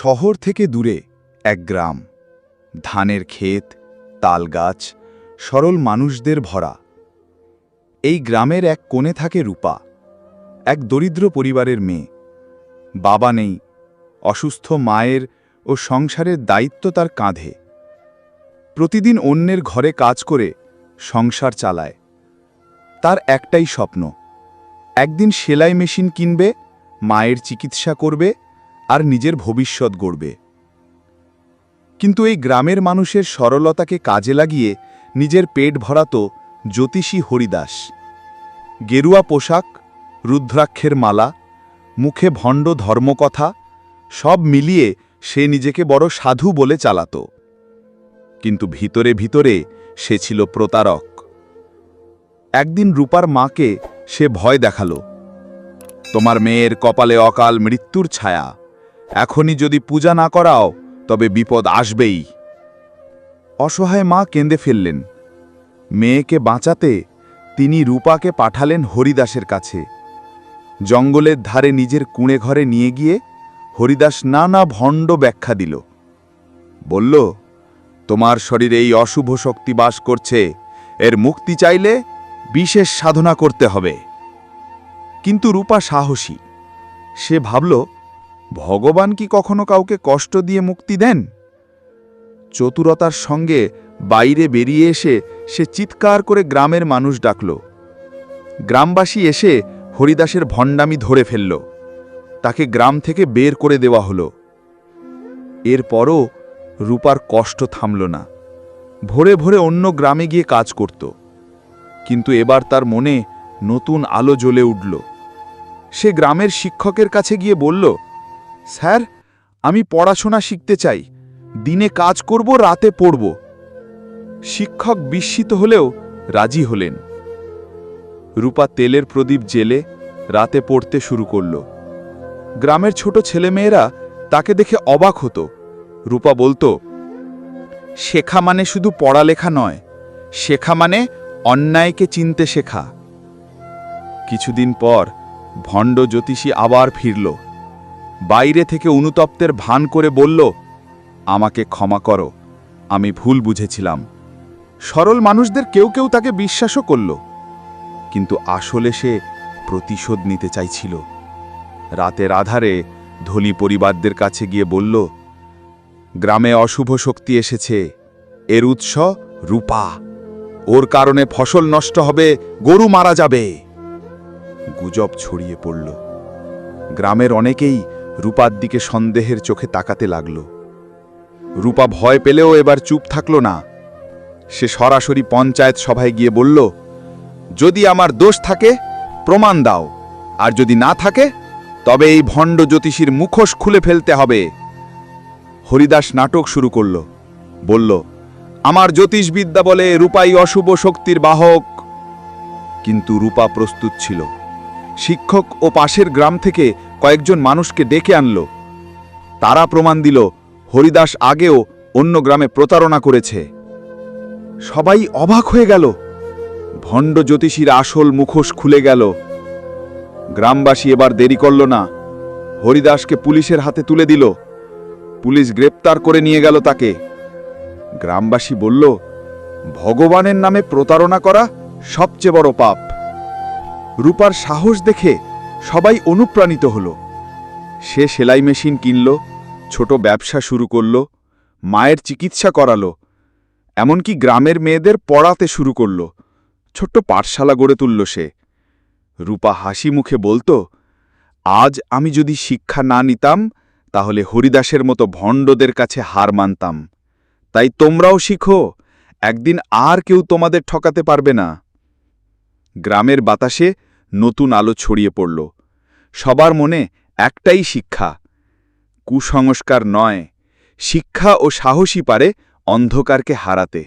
শহর থেকে দূরে এক গ্রাম। ধানের ক্ষেত তাল গাছ সরল মানুষদের ভরা। এই গ্রামের এক কোণে থাকে রূপা, এক দরিদ্র পরিবারের মেয়ে। বাবা নেই, অসুস্থ মায়ের ও সংসারের দায়িত্ব তার কাঁধে। প্রতিদিন অন্যের ঘরে কাজ করে সংসার চালায়। তার একটাই স্বপ্ন, একদিন সেলাই মেশিন কিনবে, মায়ের চিকিৎসা করবে আর নিজের ভবিষ্যৎ গড়বে। কিন্তু এই গ্রামের মানুষের সরলতাকে কাজে লাগিয়ে নিজের পেট ভরাত জ্যোতিষী হরিদাস। গেরুয়া পোশাক, রুদ্রাক্ষের মালা, মুখে ভণ্ড ধর্মকথা, সব মিলিয়ে সে নিজেকে বড় সাধু বলে চালাত। কিন্তু ভিতরে ভিতরে সে ছিল প্রতারক। একদিন রূপার মাকে সে ভয় দেখাল। তোমার মেয়ের কপালে অকাল মৃত্যুর ছায়া। এখনই যদি পূজা না করাও, তবে বিপদ আসবেই। অসহায় মা কেঁদে ফেললেন। মেয়েকে বাঁচাতে তিনি রূপাকে পাঠালেন হরিদাসের কাছে। জঙ্গলের ধারে নিজের কুঁড়ে ঘরে নিয়ে গিয়ে হরিদাস নানা ভণ্ড ব্যাখ্যা দিল। বলল, তোমার শরীরে এই অশুভ শক্তি বাস করছে। এর মুক্তি চাইলে বিশেষ সাধনা করতে হবে। কিন্তু রূপা সাহসী। সে ভাবল ভগবান কি কখনো কাউকে কষ্ট দিয়ে মুক্তি দেন? চতুরতার সঙ্গে বাইরে বেরিয়ে এসে সে চিৎকার করে গ্রামের মানুষ ডাকল। গ্রামবাসী এসে হরিদাসের ভণ্ডামি ধরে ফেলল। তাকে গ্রাম থেকে বের করে দেওয়া হলো। এরপরও রূপার কষ্ট থামল না। ভোরে ভোরে অন্য গ্রামে গিয়ে কাজ করত। কিন্তু এবার তার মনে নতুন আলো জ্বলে উঠল। সে গ্রামের শিক্ষকের কাছে গিয়ে বলল স্যার, আমি পড়াশোনা শিখতে চাই। দিনে কাজ করব, রাতে পড়ব। শিক্ষক বিস্মিত হলেও রাজি হলেন। রূপা তেলের প্রদীপ জেলে রাতে পড়তে শুরু করল। গ্রামের ছোট ছেলেমেয়েরা তাকে দেখে অবাক হতো। রূপা বলতো, শেখা মানে শুধু পড়ালেখা নয়, শেখা মানে অন্যায়কে চিনতে শেখা। কিছুদিন পর ভণ্ড জ্যোতিষী আবার ফিরল। বাইরে থেকে অনুতপ্তের ভান করে বলল, আমাকে ক্ষমা করো, আমি ভুল বুঝেছিলাম। সরল মানুষদের কেউ কেউ তাকে বিশ্বাসও করল, কিন্তু আসলে সে প্রতিশোধ নিতে চাইছিল। রাতের আধারে ধনী পরিবারদের কাছে গিয়ে বলল, গ্রামে অশুভ শক্তি এসেছে, এর উৎস রূপা। ওর কারণে ফসল নষ্ট হবে, গরু মারা যাবে। গুজব ছড়িয়ে পড়ল। গ্রামের অনেকেই রূপার দিকে সন্দেহের চোখে তাকাতে লাগল। রূপা ভয় পেলেও এবার চুপ থাকল না। সে সরাসরি পঞ্চায়েত সভায় গিয়ে বলল, যদি আমার দোষ থাকে, প্রমাণ দাও। আর যদি না থাকে, তবে এই ভণ্ড জ্যোতিষীর মুখোশ খুলে ফেলতে হবে। হরিদাস নাটক শুরু করল। বলল, আমার জ্যোতিষবিদ্যা বলে রূপাই অশুভ শক্তির বাহক। কিন্তু রূপা প্রস্তুত ছিল। শিক্ষক ও পাশের গ্রাম থেকে কয়েকজন মানুষকে ডেকে আনল। তারা প্রমাণ দিল, হরিদাস আগেও অন্য গ্রামে প্রতারণা করেছে। সবাই অবাক হয়ে গেল। ভণ্ড জ্যোতিষীর আসল মুখোশ খুলে গেল। গ্রামবাসী এবার দেরি করল না। হরিদাসকে পুলিশের হাতে তুলে দিল। পুলিশ গ্রেপ্তার করে নিয়ে গেল তাকে। গ্রামবাসী বলল, ভগবানের নামে প্রতারণা করা সবচেয়ে বড় পাপ। রূপার সাহস দেখে সবাই অনুপ্রাণিত হল। সে সেলাই মেশিন কিনল, ছোট ব্যবসা শুরু করল, মায়ের চিকিৎসা করালো, এমনকি গ্রামের মেয়েদের পড়াতে শুরু করল, ছোট্ট পাঠশালা গড়ে তুলল সে। রূপা হাসি মুখে বলতো, আজ আমি যদি শিক্ষা না নিতাম, তাহলে হরিদাসের মতো ভণ্ডদের কাছে হার মানতাম। তাই তোমরাও শিখো, একদিন আর কেউ তোমাদের ঠকাতে পারবে না। গ্রামের বাতাসে নতুন আলো ছড়িয়ে পড়ল। সবার মনে একটাই শিক্ষা। কুসংস্কার নয়, শিক্ষা ও সাহসী পারে অন্ধকারকে হারাতে।